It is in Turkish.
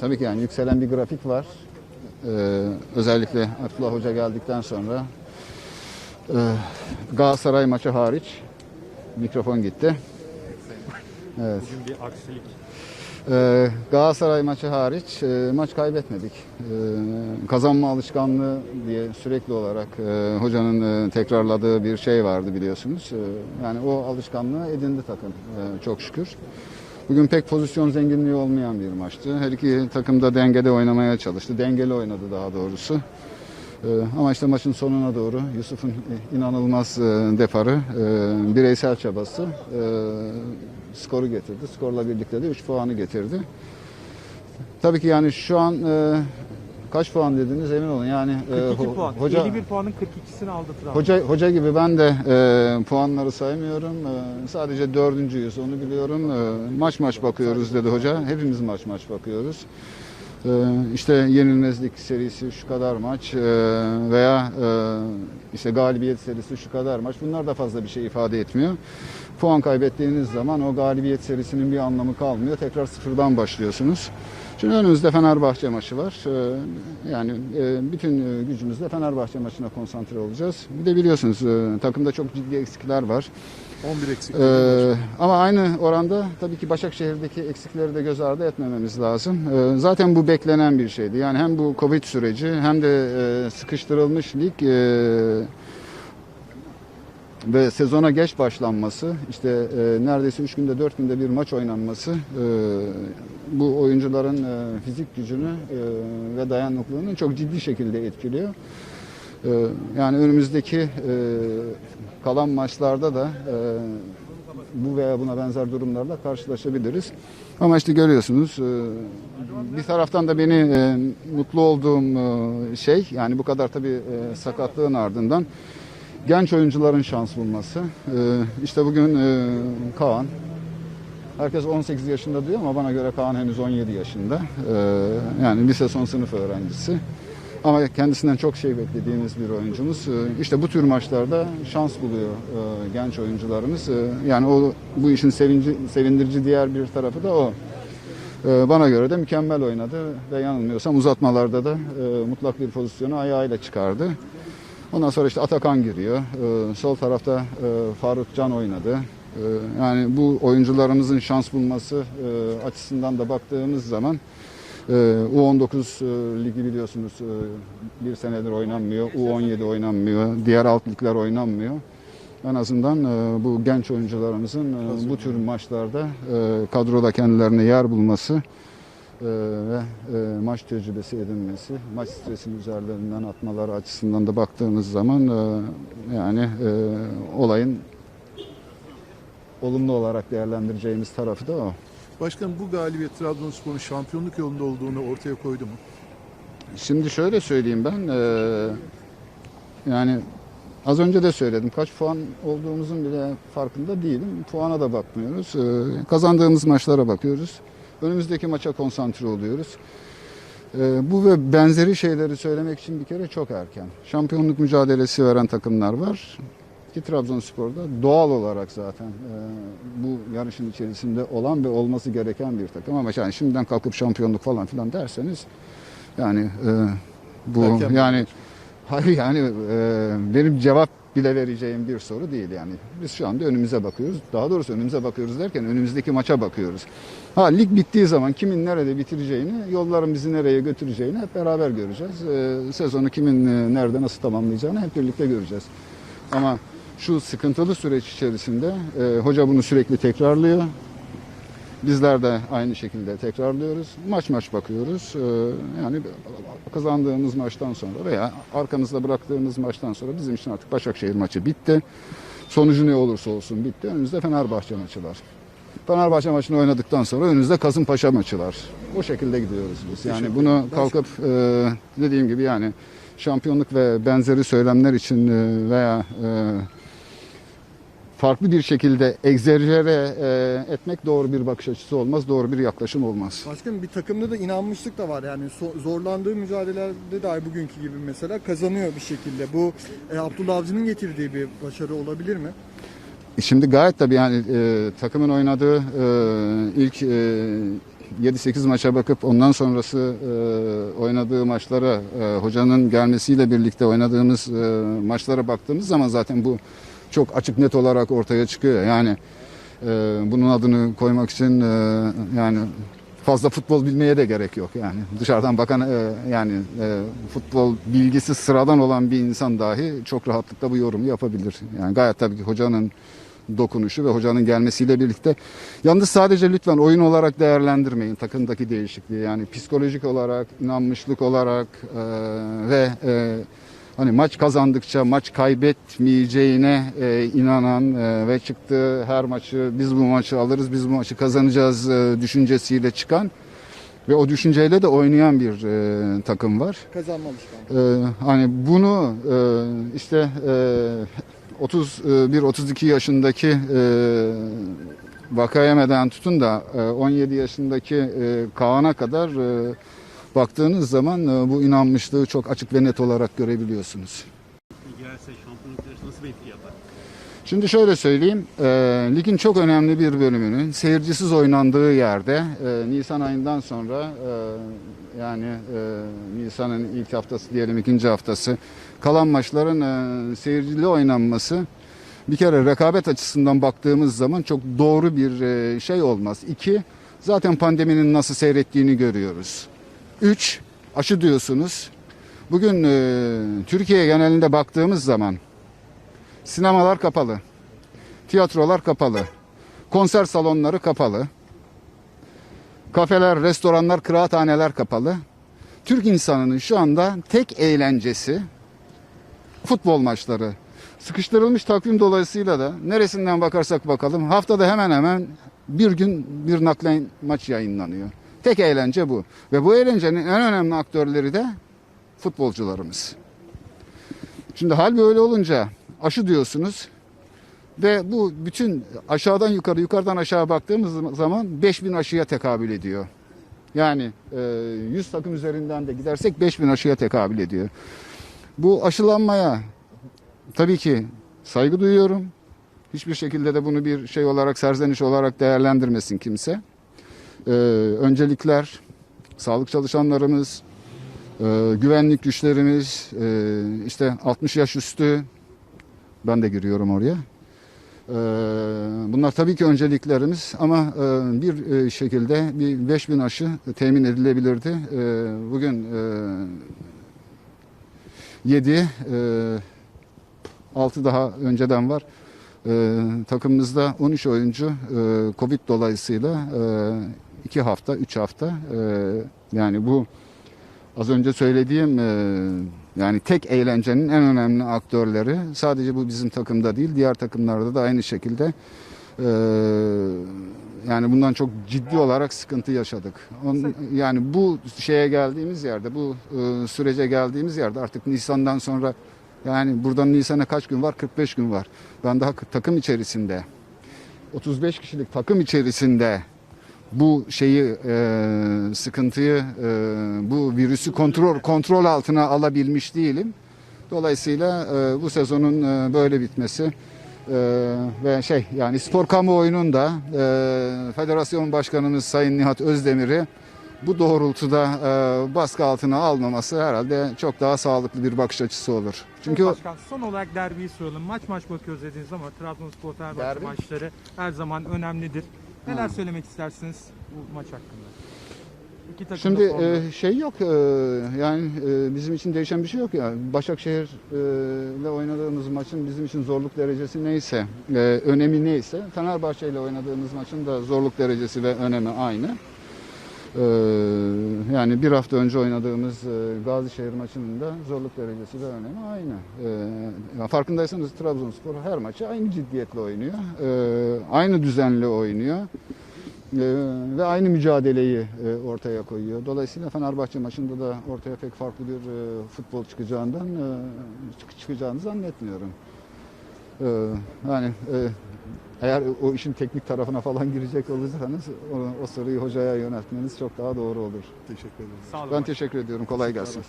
tabii ki yani yükselen bir grafik var. Ee, özellikle Abdullah Hoca geldikten sonra e, Galatasaray maçı hariç mikrofon gitti. Evet. Bugün bir aksilik. Ee, Galatasaray maçı hariç e, maç kaybetmedik. Ee, kazanma alışkanlığı diye sürekli olarak e, hocanın e, tekrarladığı bir şey vardı biliyorsunuz. Ee, yani o alışkanlığı edindi takım e, çok şükür. Bugün pek pozisyon zenginliği olmayan bir maçtı. Her iki takım da dengede oynamaya çalıştı. Dengeli oynadı daha doğrusu. Ee, Ama işte maçın sonuna doğru Yusuf'un inanılmaz e, defarı, e, bireysel çabası e, skoru getirdi. Skorla birlikte de 3 puanı getirdi. Tabii ki yani şu an kaç puan dediniz emin olun. Yani e, 42 ho- puan. hoca 51 puanın 42'sini aldı Trabzon. hoca hoca gibi ben de e, puanları saymıyorum. E, sadece dördüncüyüz onu biliyorum. E, maç maç bakıyoruz dedi hoca. Hepimiz maç maç bakıyoruz. Ee, işte yenilmezlik serisi şu kadar maç ee, veya e, işte galibiyet serisi şu kadar maç bunlar da fazla bir şey ifade etmiyor. Puan kaybettiğiniz zaman o galibiyet serisinin bir anlamı kalmıyor. Tekrar sıfırdan başlıyorsunuz. Şimdi önümüzde Fenerbahçe maçı var. Ee, Yani e, bütün e, gücümüzle Fenerbahçe maçına konsantre olacağız. Bir de biliyorsunuz takımda çok ciddi eksikler var. 11 eksik. Ee, ama aynı oranda tabii ki Başakşehir'deki eksikleri de göz ardı etmememiz lazım. Ee, zaten bu beklenen bir şeydi. Yani hem bu Covid süreci hem de e, sıkıştırılmış lig e, ve sezona geç başlanması, işte e, neredeyse 3 günde 4 günde bir maç oynanması e, bu oyuncuların e, fizik gücünü e, ve dayanıklılığını çok ciddi şekilde etkiliyor. Ee, Yani önümüzdeki e, kalan maçlarda da e, bu veya buna benzer durumlarla karşılaşabiliriz. Ama işte görüyorsunuz e, bir taraftan da beni mutlu olduğum şey yani bu kadar tabii sakatlığın ardından genç oyuncuların şans bulması. İşte bugün Kaan Herkes 18 yaşında diyor ama bana göre Kaan henüz 17 yaşında. Yani lise son sınıf öğrencisi. Ama kendisinden çok şey beklediğimiz bir oyuncumuz. Ee, İşte bu tür maçlarda şans buluyor e, genç oyuncularımız. Ee, Yani o bu işin sevinci, sevindirici diğer bir tarafı da o. Bana göre de mükemmel oynadı ve yanılmıyorsam uzatmalarda da e, mutlak bir pozisyonu ayağıyla çıkardı. Ondan sonra işte Atakan giriyor. Sol tarafta e, Faruk Can oynadı. Yani bu oyuncularımızın şans bulması e, açısından da baktığımız zaman e, U19 e, ligi biliyorsunuz e, bir senedir oynanmıyor. U17 oynanmıyor. Diğer alt ligler oynanmıyor. En azından e, bu genç oyuncularımızın bu tür maçlarda kadroda kendilerine yer bulması ve maç tecrübesi edinmesi, maç stresini üzerlerinden atmaları açısından da baktığımız zaman yani olayın olumlu olarak değerlendireceğimiz tarafı da o. Başkanım bu galibiyet Trabzonspor'un şampiyonluk yolunda olduğunu ortaya koydu mu? Şimdi şöyle söyleyeyim ben, e, yani az önce de söyledim kaç puan olduğumuzun bile farkında değilim. Puana da bakmıyoruz. E, kazandığımız maçlara bakıyoruz. Önümüzdeki maça konsantre oluyoruz. E, bu ve benzeri şeyleri söylemek için bir kere çok erken. Şampiyonluk mücadelesi veren takımlar var. Ki Trabzonspor'da doğal olarak zaten e, bu yarışın içerisinde olan ve olması gereken bir takım. Ama yani şimdiden kalkıp şampiyonluk falan filan derseniz yani e, bu Erken yani hayır yani e, benim cevap bile vereceğim bir soru değil yani. Biz şu anda önümüze bakıyoruz. Daha doğrusu önümüze bakıyoruz derken önümüzdeki maça bakıyoruz. Ha lig bittiği zaman kimin nerede bitireceğini, yolların bizi nereye götüreceğini hep beraber göreceğiz. E, sezonu kimin e, nerede nasıl tamamlayacağını hep birlikte göreceğiz. Ama şu sıkıntılı süreç içerisinde e, hoca bunu sürekli tekrarlıyor. Bizler de aynı şekilde tekrarlıyoruz. Maç maç bakıyoruz. Ee, yani kazandığımız maçtan sonra veya arkamızda bıraktığımız maçtan sonra bizim için artık Başakşehir maçı bitti. Sonucu ne olursa olsun bitti. Önümüzde Fenerbahçe maçı var. Fenerbahçe maçını oynadıktan sonra önümüzde Kasımpaşa maçı var. O şekilde gidiyoruz biz. Yani bunu kalkıp e, dediğim gibi yani şampiyonluk ve benzeri söylemler için e, veya e, farklı bir şekilde egzerjere e, etmek doğru bir bakış açısı olmaz, doğru bir yaklaşım olmaz. Başkanım bir takımda da inanmışlık da var yani So- zorlandığı mücadelelerde dahi bugünkü gibi mesela kazanıyor bir şekilde. Bu e, Abdullah Avcı'nın getirdiği bir başarı olabilir mi? Şimdi gayet tabii yani e, takımın oynadığı e, ilk e, 7-8 maça bakıp ondan sonrası e, oynadığı maçlara e, hocanın gelmesiyle birlikte oynadığımız e, maçlara baktığımız zaman zaten bu çok açık net olarak ortaya çıkıyor. Yani e, bunun adını koymak için e, yani fazla futbol bilmeye de gerek yok yani dışarıdan bakan e, yani e, futbol bilgisi sıradan olan bir insan dahi çok rahatlıkla bu yorumu yapabilir. Yani gayet tabii ki hocanın dokunuşu ve hocanın gelmesiyle birlikte yalnız sadece lütfen oyun olarak değerlendirmeyin takımdaki değişikliği yani psikolojik olarak inanmışlık olarak e, ve e, hani maç kazandıkça maç kaybetmeyeceğine e, inanan e, ve çıktığı her maçı biz bu maçı alırız biz bu maçı kazanacağız e, düşüncesiyle çıkan ve o düşünceyle de oynayan bir e, takım var. Kazanma alışkanlığı. Ee, hani bunu e, işte e, 31-32 yaşındaki e, Vakayeme'den tutun da e, 17 yaşındaki e, Kaan'a kadar e, baktığınız zaman e, bu inanmışlığı çok açık ve net olarak görebiliyorsunuz. girerse şampiyonluk yarışı nasıl bir etki yapar? Şimdi şöyle söyleyeyim, e, ligin çok önemli bir bölümünün seyircisiz oynandığı yerde e, Nisan ayından sonra e, yani e, Nisan'ın ilk haftası diyelim ikinci haftası kalan maçların e, seyircili oynanması bir kere rekabet açısından baktığımız zaman çok doğru bir e, şey olmaz. İki, zaten pandeminin nasıl seyrettiğini görüyoruz. Üç, aşı diyorsunuz. Bugün e, Türkiye genelinde baktığımız zaman Sinemalar kapalı. Tiyatrolar kapalı. Konser salonları kapalı. Kafeler, restoranlar, kıraathaneler kapalı. Türk insanının şu anda tek eğlencesi futbol maçları. Sıkıştırılmış takvim dolayısıyla da neresinden bakarsak bakalım haftada hemen hemen bir gün bir naklen maç yayınlanıyor. Tek eğlence bu. Ve bu eğlencenin en önemli aktörleri de futbolcularımız. Şimdi hal böyle olunca aşı diyorsunuz ve bu bütün aşağıdan yukarı yukarıdan aşağı baktığımız zaman 5000 aşıya tekabül ediyor. Yani e, 100 takım üzerinden de gidersek 5000 aşıya tekabül ediyor. Bu aşılanmaya tabii ki saygı duyuyorum. Hiçbir şekilde de bunu bir şey olarak serzeniş olarak değerlendirmesin kimse. E, öncelikler sağlık çalışanlarımız, e, güvenlik güçlerimiz, e, işte 60 yaş üstü ben de giriyorum oraya. Ee, Bunlar tabii ki önceliklerimiz ama e, bir e, şekilde bir 5000 aşı temin edilebilirdi. Ee, Bugün 7, 6 daha önceden var. Ee, Takımımızda 13 oyuncu e, Covid dolayısıyla 2 hafta, 3 hafta e, yani bu az önce söylediğim e, yani tek eğlencenin en önemli aktörleri sadece bu bizim takımda değil diğer takımlarda da aynı şekilde e, yani bundan çok ciddi olarak sıkıntı yaşadık. Yani bu şeye geldiğimiz yerde bu sürece geldiğimiz yerde artık Nisan'dan sonra yani buradan Nisan'a kaç gün var? 45 gün var. Ben daha takım içerisinde 35 kişilik takım içerisinde bu şeyi e, sıkıntıyı e, bu virüsü kontrol kontrol altına alabilmiş değilim. Dolayısıyla e, bu sezonun e, böyle bitmesi e, ve şey yani spor kamuoyunun da e, federasyon başkanımız Sayın Nihat Özdemir'i bu doğrultuda e, baskı altına almaması herhalde çok daha sağlıklı bir bakış açısı olur. Çünkü Başkan son olarak derbiyi soralım. Maç maç bakıyoruz dediğiniz ama Trabzonspor Fenerbahçe maçları her zaman önemlidir. Neler Ha. söylemek istersiniz bu maç hakkında? İki takım Şimdi e, şey yok e, yani e, bizim için değişen bir şey yok ya. Başakşehir e, ile oynadığımız maçın bizim için zorluk derecesi neyse, e, önemi neyse, Fenerbahçe ile oynadığımız maçın da zorluk derecesi ve önemi aynı. E, yani bir hafta önce oynadığımız e, Gazişehir maçının da zorluk derecesi ve önemi aynı. E, farkındaysanız Trabzonspor her maçı aynı ciddiyetle oynuyor, e, aynı düzenli oynuyor. Ve aynı mücadeleyi ortaya koyuyor. Dolayısıyla Fenerbahçe maçında da ortaya pek farklı bir futbol çıkacağından çık- çıkacağını zannetmiyorum. Ee, yani e, eğer o işin teknik tarafına falan girecek olursanız o, o soruyu hocaya yöneltmeniz çok daha doğru olur. Teşekkür ederim. Sağ olun. Ben teşekkür ediyorum. Kolay gelsin.